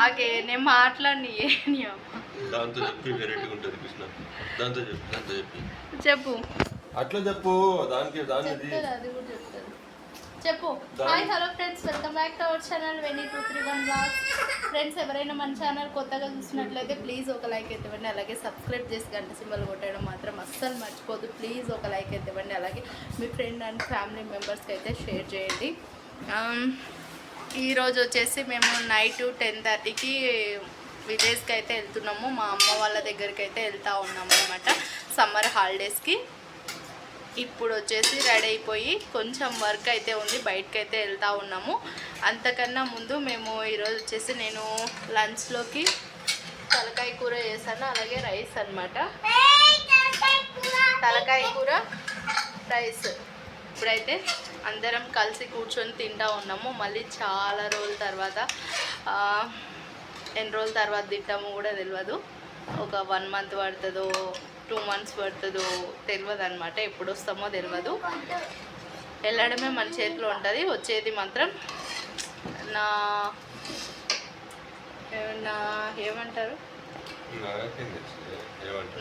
ఆగే నేను మాట్లాడి దాంతో చెప్పి వెరైటీగా ఉంటుంది కృష్ణ. దాంతో చెప్పి దాంతో చెప్పి. చెప్పు. అట్లా చెప్పు దానికి దానికి చెప్తారు అది కూడా చెప్తారు. చెప్పు. Hi hello friends welcome back to our channel Veni two three one vlogs friends ఎవరైనా మన ఛానల్ కొత్తగా చూసినట్లయితే ప్లీజ్ ఒక లైక్ అయితే ఇవ్వండి. అలాగే సబ్స్క్రైబ్ చేసి గంట సింబల్ కొట్టడం మాత్రం అస్సలు మర్చిపోదు. ప్లీజ్ ఒక లైక్ అయితే ఇవ్వండి. అలాగే మీ ఫ్రెండ్ అండ్ ఫ్యామిలీ మెంబర్స్కి అయితే షేర్ చేయండి. ఆమ్, ఈరోజు వచ్చేసి మేము నైట్ టెన్ థర్టీకి విలేజ్కి అయితే వెళ్తున్నాము. మా అమ్మ వాళ్ళ దగ్గరికి అయితే వెళ్తూ ఉన్నాము అనమాట సమ్మర్ హాలిడేస్కి. ఇప్పుడు వచ్చేసి రెడీ అయిపోయి కొంచెం వర్క్ అయితే ఉంది బయటకు అయితే వెళ్తూ ఉన్నాము. అంతకన్నా ముందు మేము ఈరోజు వచ్చేసి నేను లంచ్లోకి తలకాయ కూర చేశాను అలాగే రైస్ అన్నమాట. తలకాయ కూర రైస్. ఇప్పుడైతే అందరం కలిసి కూర్చొని తింటా ఉన్నాము. మళ్ళీ చాలా రోజుల తర్వాత ఎన్ని రోజుల తర్వాత తింటామో కూడా తెలియదు ఒక వన్ మంత్ పడుతుందో టూ మంత్స్ పడుతుందో తెలియదు అనమాట ఎప్పుడు వస్తామో తెలియదు వెళ్ళడమే మన చేతిలో ఉంటుంది. వచ్చేది మాత్రం నా నా ఏమంటారు?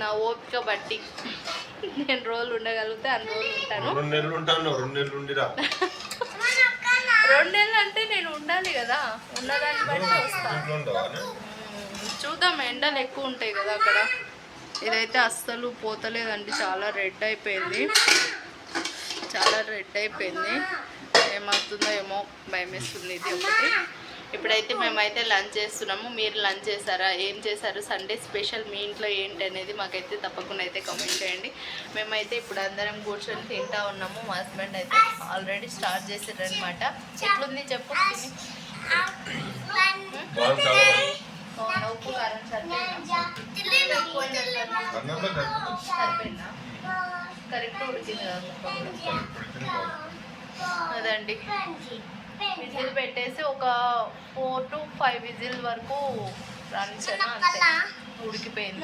నా ఓపిక బట్టి. నేను రోజులు ఉండగలిగితే అన్ని రోజులు ఉంటాను. రెండు నెలలు ఉంటాను రెండు నెలలు ఉండిరా. రెండు నెలలు అంటే నేను ఉండాలి కదా. ఉన్నదాన్ని బట్టి వస్తాను చూద్దాం ఎండలు ఎక్కువ ఉంటాయి కదా అక్కడ. ఇదైతే అస్సలు పోతలేదండి చాలా రెడ్ అయిపోయింది. చాలా రెడ్ అయిపోయింది. ఏమవుతుందో ఏమో భయం వేస్తుంది ఇది ఒకటి. ఇప్పుడైతే మేమైతే లంచ్ చేస్తున్నాము. మీరు లంచ్ చేశారా? ఏం చేశారు? సండే స్పెషల్ మీ ఇంట్లో ఏంటి అనేది మాకైతే తప్పకుండా అయితే కామెంట్ చేయండి. మేమైతే ఇప్పుడు అందరం కూర్చొని తింటా ఉన్నాము. మా హస్బెండ్ అయితే ఆల్రెడీ స్టార్ట్ చేసారు అనమాట ఎట్లుంది చెప్పు? ఉప్పు కారం సరిపోయిందా? కరెక్ట్ ఉడికింది కదా. అదండి. విజిల్ పెట్టేసి ఒక ఫోర్ టు ఫైవ్ విజిల్ వరకు రాణించాను అంతే. ఉడికిపోయింది.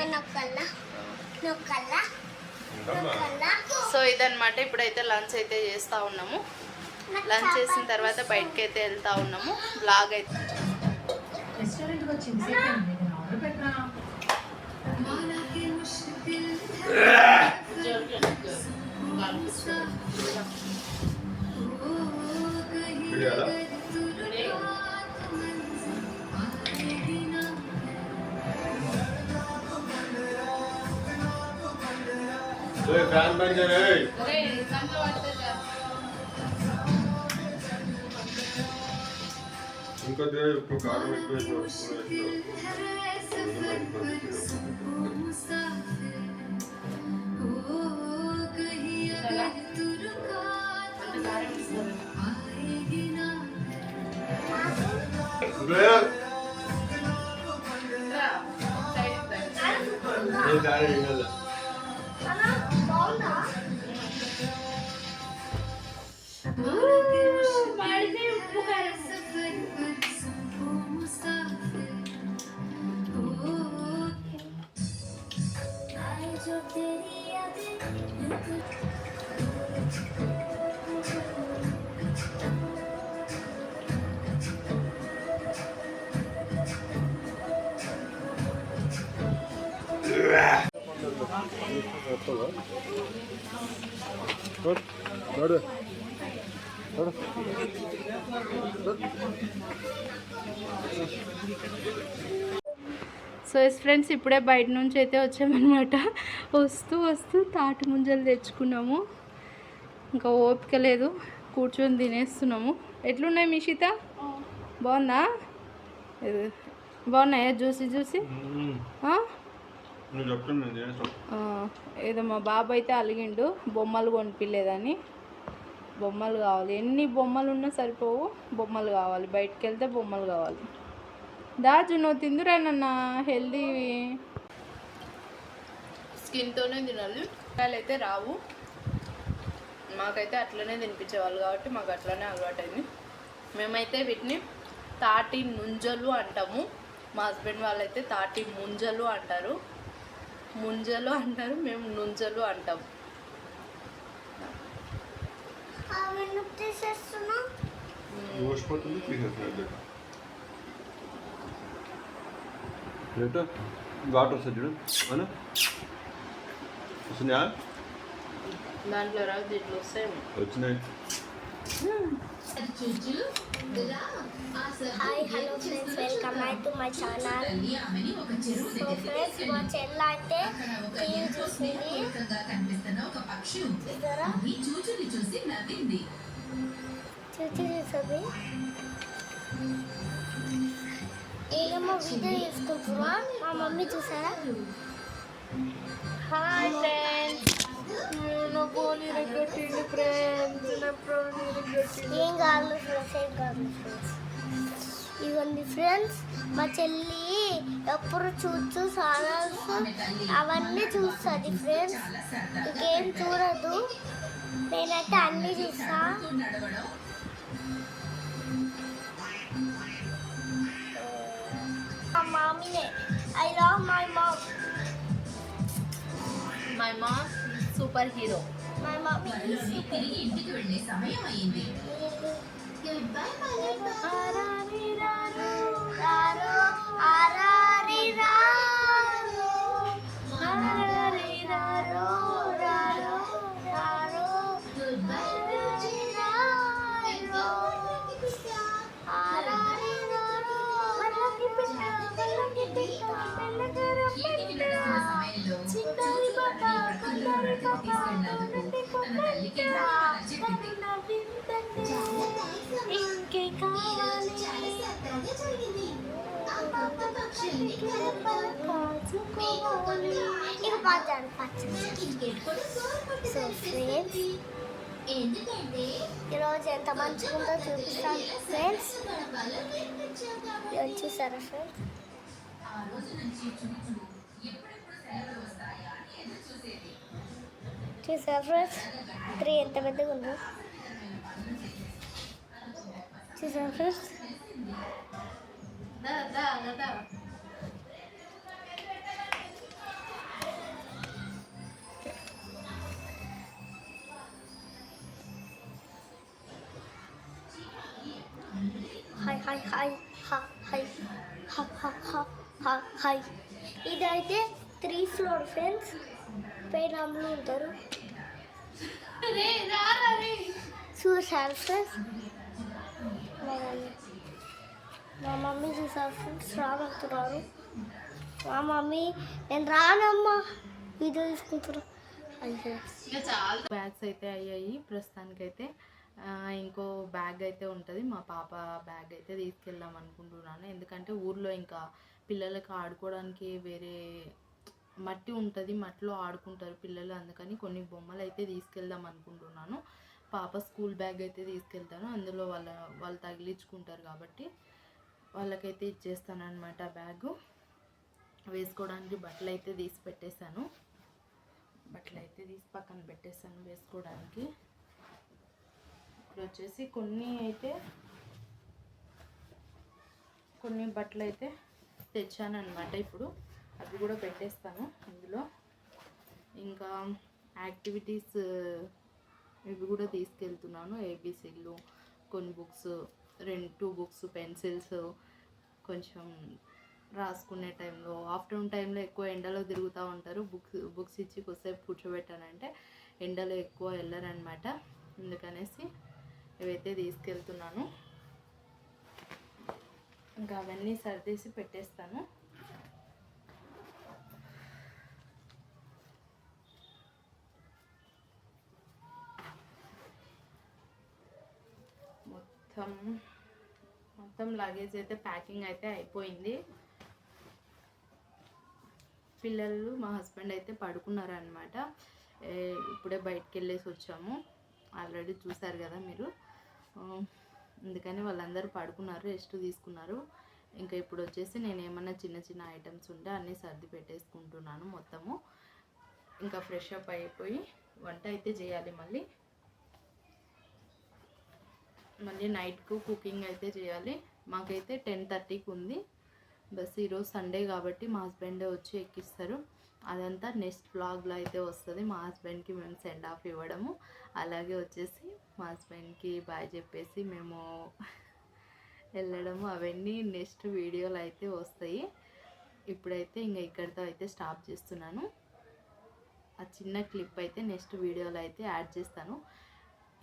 సో ఇదన్నమాట ఇప్పుడైతే లంచ్ అయితే చేస్తూ ఉన్నాము. లంచ్ చేసిన తర్వాత బయటకి అయితే వెళ్తా ఉన్నాము. బ్లాగ్ అయితే. రెస్టారెంట్కి వచ్చింది. ఏయ్, ఫ్యాన్ బంద్ చేయి, ఏయ్. ఇంకొద్దిగా ఇప్పుడు కారం ఎక్కువ వేసినావు, స్పూన్ వేసినావు. కొంచెం ఎక్కువ వేసినావు. ఇప్పుడే ఏ 哪 సో ఎస్ ఫ్రెండ్స్ ఇప్పుడే బయట నుంచి అయితే వచ్చామన్నమాట. వస్తూ వస్తూ తాటి ముంజలు తెచ్చుకున్నాము. ఇంకా ఓపిక లేదు కూర్చొని తినేస్తున్నాము. ఎట్లున్నాయి మిషిత బాగుందా? బాగున్నాయా? Juicy juicy? ఏదో మా బాబు అయితే అలిగిండు బొమ్మలు కొనిపించలేదని బొమ్మలు కావాలి. ఎన్ని బొమ్మలు ఉన్నా సరిపోవు బొమ్మలు కావాలి. బయటికి వెళ్తే బొమ్మలు కావాలి. దాజు నువ్వు తిందురా నన్న హెల్దీ. స్కిన్తోనే తినాలి. అయితే రావు. మాకైతే అట్లనే తినిపించేవాళ్ళు కాబట్టి మాకు అట్లనే అలవాటైంది. మేమైతే వీటిని తాటి నుంజలు అంటాము. మా హస్బెండ్ వాళ్ళైతే తాటి ముంజలు అంటారు. ముంజలు అంటారు మేము నుంజలు అంటాం. వాటర్ వస్తుంది చూడు. అను వస్తున్నాయా? దాంట్లో రాదు దీంట్లో వస్తాయి వచ్చినాయి. Hi hello friends welcome back to my channel so friends మా చెల్ల అయితే టీవీ చూసింది చూసారా చూసి చూస్తుంది ఏమో వీడియో తీసుకుంటున్నా మా మమ్మీ చూసారా హాయ్ ఫ్రెండ్స్ నా ఫోన్ ఇరగొట్టిండు ఫ్రెండ్స్ నా ఫోన్ ఇరగొట్టిండు ఏం కాదు ఫ్రెండ్స్ ఏం కాదు ఫ్రెండ్స్ ఇవన్నీ ఫ్రెండ్స్ మా చెల్లి ఎప్పుడు చూస్తూ ఛానల్స్ అవన్నీ చూస్తుంది. ఫ్రెండ్స్ ఇంకేం చూడదు. నేనైతే అన్నీ చూస్తా. మా మామీనే. I love my mom my mom superhero my mummy రారో ఆరారి రారో ఆరారి రారో ఇక సో ఫ్రెండ్స్ ఈరోజు ఎంత మంచిగా ఉందో చూపిస్తాను ఫ్రెండ్స్ చూసారా ఫ్రెండ్స్ చూసారా ఫ్రెండ్స్ త్రీ ఎంత పెద్దగా ఉందో. చూసారా ఫ్రెండ్స్ హా హాయ్ ఇదైతే త్రీ ఫ్లోర్ ఫ్రెండ్స్ పేరాములు అమ్ములు ఉంటారు. చూసారు ఫ్రెండ్స్ మా మమ్మీ. మా మమ్మీ చూసారు ఫ్రెండ్స్ రానంటున్నారు మా మమ్మీ నేను రానమ్మా వీడియో తీసుకుంటున్నా. అది బ్యాగ్స్ అయితే అయ్యాయి ప్రస్తుతానికైతే. ఇంకో బ్యాగ్ అయితే ఉంటుంది. మా పాప బ్యాగ్ అయితే తీసుకెళ్దాం అనుకుంటున్నాను. ఎందుకంటే ఊర్లో ఇంకా పిల్లలకు ఆడుకోవడానికి వేరే మట్టి ఉంటుంది. మట్టిలో ఆడుకుంటారు పిల్లలు. అందుకని కొన్ని బొమ్మలు అయితే తీసుకెళ్దాం అనుకుంటున్నాను. పాప స్కూల్ బ్యాగ్ అయితే తీసుకెళ్తాను. అందులో వాళ్ళ వాళ్ళు తగిలించుకుంటారు కాబట్టి వాళ్ళకైతే ఇచ్చేస్తాను అనమాట బ్యాగు. వేసుకోవడానికి బట్టలు అయితే తీసి పెట్టేశాను. బట్టలు అయితే తీసి పక్కన పెట్టేసాను వేసుకోవడానికి. ఇప్పుడు వచ్చేసి కొన్ని అయితే కొన్ని బట్టలు అయితే తెచ్చాను అనమాట ఇప్పుడు. అవి కూడా పెట్టేస్తాను ఇందులో. ఇంకా యాక్టివిటీస్ ఇవి కూడా తీసుకెళ్తున్నాను. ఏబీసీలు కొన్ని బుక్స్ రెండు టూ బుక్స్ పెన్సిల్స్ కొంచెం రాసుకునే టైంలో ఆఫ్టర్నూన్ టైంలో ఎక్కువ ఎండలో తిరుగుతూ ఉంటారు. బుక్స్ బుక్స్ ఇచ్చి కొద్దిసేపు కూర్చోబెట్టానంటే ఎండలో ఎక్కువ వెళ్ళరనమాట అందుకనేసి ఇవైతే తీసుకెళ్తున్నాను. ఇంకా అవన్నీ సర్దేసి పెట్టేస్తాను. మొత్తం మొత్తం లగేజ్ అయితే ప్యాకింగ్ అయితే అయిపోయింది. పిల్లలు మా హస్బెండ్ అయితే పడుకున్నారు అనమాట ఇప్పుడే బయటికి వెళ్ళేసి వచ్చాము. ఆల్రెడీ చూసారు కదా మీరు. అందుకని వాళ్ళందరూ పడుకున్నారు రెస్ట్ తీసుకున్నారు. ఇంకా ఇప్పుడు వచ్చేసి నేను ఏమన్నా చిన్న చిన్న ఐటమ్స్ ఉంటే అన్నీ సర్ది పెట్టేసుకుంటున్నాను మొత్తము. ఇంకా ఫ్రెష్ అప్ అయిపోయి వంట అయితే చేయాలి మళ్ళీ. మళ్ళీ నైట్కు కుకింగ్ అయితే చేయాలి. మాకైతే టెన్ థర్టీకి ఉంది. బస్ ఈరోజు సండే కాబట్టి మా హస్బెండే వచ్చి ఎక్కిస్తారు. అదంతా నెక్స్ట్ బ్లాగ్లో అయితే వస్తుంది. మా హస్బెండ్కి మేము సెండ్ ఆఫ్ ఇవ్వడము. అలాగే వచ్చేసి మా హస్బెండ్కి బాయ్ చెప్పేసి మేము వెళ్ళడము. అవన్నీ నెక్స్ట్ వీడియోలు అయితే వస్తాయి. ఇప్పుడైతే ఇంకా ఇక్కడితో అయితే స్టాప్ చేస్తున్నాను. ఆ చిన్న క్లిప్ అయితే నెక్స్ట్ వీడియోలో అయితే యాడ్ చేస్తాను.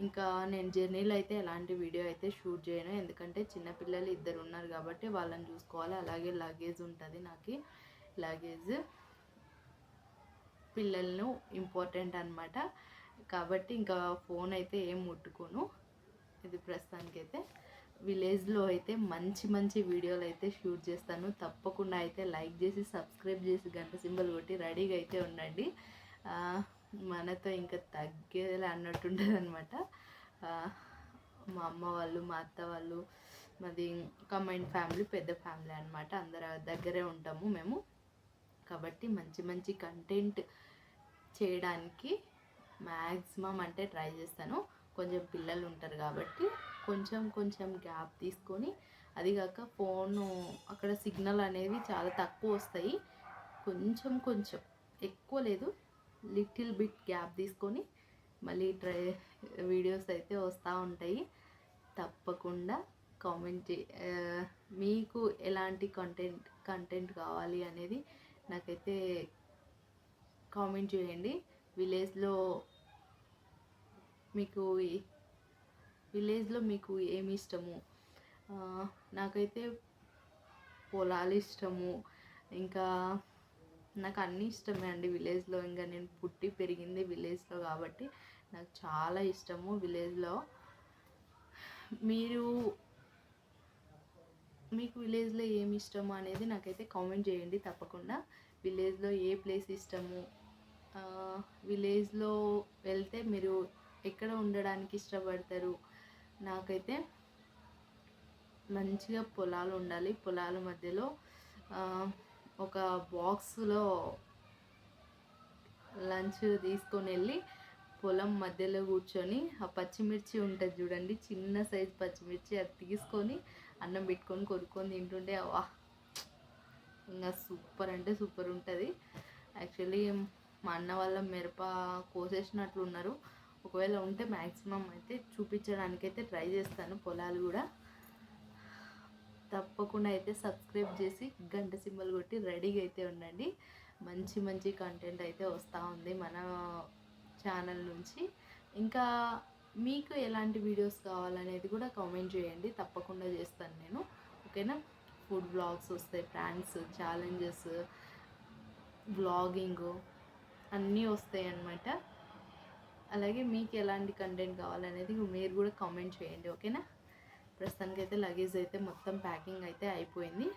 ఇంకా నేను జర్నీలో అయితే ఎలాంటి వీడియో అయితే షూట్ చేయను. ఎందుకంటే చిన్నపిల్లలు ఇద్దరు ఉన్నారు కాబట్టి వాళ్ళని చూసుకోవాలి. అలాగే లగేజ్ ఉంటుంది నాకు. లగేజ్. పిల్లలను ఇంపార్టెంట్ అన్నమాట. కాబట్టి ఇంకా ఫోన్ అయితే ఏం ముట్టుకోను. ఇది ప్రస్తుతానికైతే. విలేజ్లో అయితే మంచి మంచి వీడియోలు అయితే షూట్ చేస్తాను. తప్పకుండా అయితే లైక్ చేసి సబ్స్క్రైబ్ చేసి గంట సింబల్ కొట్టి రెడీగా అయితే ఉండండి. మనతో ఇంకా తగ్గేలా అన్నట్టుంటుంది అనమాట మా అమ్మ వాళ్ళు మా అత్త వాళ్ళు మాది కంబైన్ ఫ్యామిలీ పెద్ద ఫ్యామిలీ అనమాట అందరు దగ్గరే ఉంటాము మేము. కాబట్టి మంచి మంచి కంటెంట్ చేయడానికి మ్యాక్సిమం అంటే ట్రై చేస్తాను. కొంచెం పిల్లలు ఉంటారు కాబట్టి కొంచెం కొంచెం గ్యాప్ తీసుకొని అది కాక ఫోను అక్కడ సిగ్నల్ అనేది చాలా తక్కువ వస్తాయి. కొంచెం కొంచెం ఎక్కువ లేదు. లిటిల్ బిట్ గ్యాప్ తీసుకొని మళ్ళీ ట్రై వీడియోస్ అయితే వస్తూ ఉంటాయి. తప్పకుండా కామెంట్ మీకు ఎలాంటి కంటెంట్ కంటెంట్ కావాలి అనేది నాకైతే కామెంట్ చేయండి. విలేజ్లో మీకు విలేజ్లో మీకు ఏమి ఇష్టము? నాకైతే పొలాలు ఇష్టము. ఇంకా నాకు అన్నీ ఇష్టమే అండి విలేజ్లో. ఇంకా నేను పుట్టి పెరిగింది విలేజ్లో కాబట్టి నాకు చాలా ఇష్టము విలేజ్లో. మీరు మీకు విలేజ్లో ఏమి ఇష్టము అనేది నాకైతే కామెంట్ చేయండి తప్పకుండా. విలేజ్లో ఏ ప్లేస్ ఇష్టము? విలేజ్లో వెళ్తే మీరు ఎక్కడ ఉండడానికి ఇష్టపడతారు? నాకైతే మంచిగా పొలాలు ఉండాలి. పొలాల మధ్యలో ఒక బాక్స్లో లంచ్ తీసుకొని వెళ్ళి పొలం మధ్యలో కూర్చొని ఆ పచ్చిమిర్చి ఉంటుంది చూడండి చిన్న సైజ్ పచ్చిమిర్చి అది తీసుకొని అన్నం పెట్టుకొని కొనుక్కొని తింటుంటే వా ఇంకా సూపర్ అంటే సూపర్ ఉంటుంది. యాక్చువల్లీ మా అన్న వాళ్ళ మిరప కోసేసినట్లు ఉన్నారు. ఒకవేళ ఉంటే మ్యాక్సిమం అయితే చూపించడానికైతే ట్రై చేస్తాను పొలాలు కూడా. తప్పకుండా అయితే సబ్స్క్రైబ్ చేసి గంట సింబల్ కొట్టి రెడీగా అయితే ఉండండి. మంచి మంచి కంటెంట్ అయితే వస్తూ ఉంది మన ఛానల్ నుంచి. ఇంకా మీకు ఎలాంటి వీడియోస్ కావాలనేది కూడా కామెంట్ చేయండి. తప్పకుండా చేస్తాను నేను. ఓకేనా? ఫుడ్ బ్లాగ్స్ వస్తాయి ప్రాంక్స్ ఛాలెంజెస్ బ్లాగింగ్ అన్నీ వస్తాయి అన్నమాట. అలాగే మీకు ఎలాంటి కంటెంట్ కావాలనేది మీరు కూడా కామెంట్ చేయండి ఓకేనా? ప్రస్తుతానికి అయితే లగేజ్ అయితే మొత్తం ప్యాకింగ్ అయితే అయిపోయింది.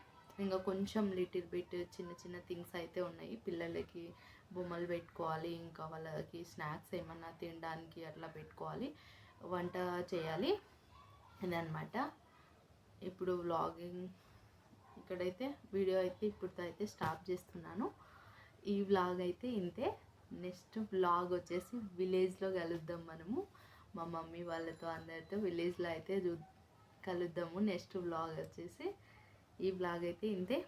ఇంకా కొంచెం లిటిల్ బిట్ చిన్న చిన్న థింగ్స్ అయితే ఉన్నాయి పిల్లలకి బొమ్మలు పెట్టుకోవాలి ఇంకా వాళ్ళకి స్నాక్స్ ఏమన్నా తినడానికి అట్లా పెట్టుకోవాలి వంట చేయాలి ఇదనమాట ఇప్పుడు వ్లాగింగ్ ఇక్కడైతే వీడియో అయితే ఇప్పుడు అయితే స్టాప్ చేస్తున్నాను. ఈ వ్లాగ్ అయితే ఇంతే. నెక్స్ట్ వ్లాగ్ వచ్చేసి విలేజ్లో కలుద్దాం మనము. మా మమ్మీ వాళ్ళతో అందరితో విలేజ్లో అయితే చూ కలుద్దాము. నెక్స్ట్ వ్లాగ్ వచ్చేసి ఈ వ్లాగ్ అయితే ఇంతే.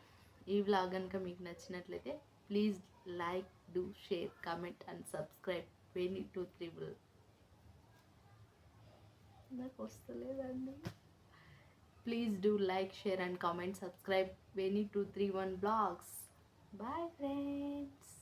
ఈ వ్లాగ్ కనుక మీకు నచ్చినట్లయితే please like do share comment and subscribe Veni two triple నాకు వస్తలేదండి please do like share and comment subscribe Veni two three one vlogs bye friends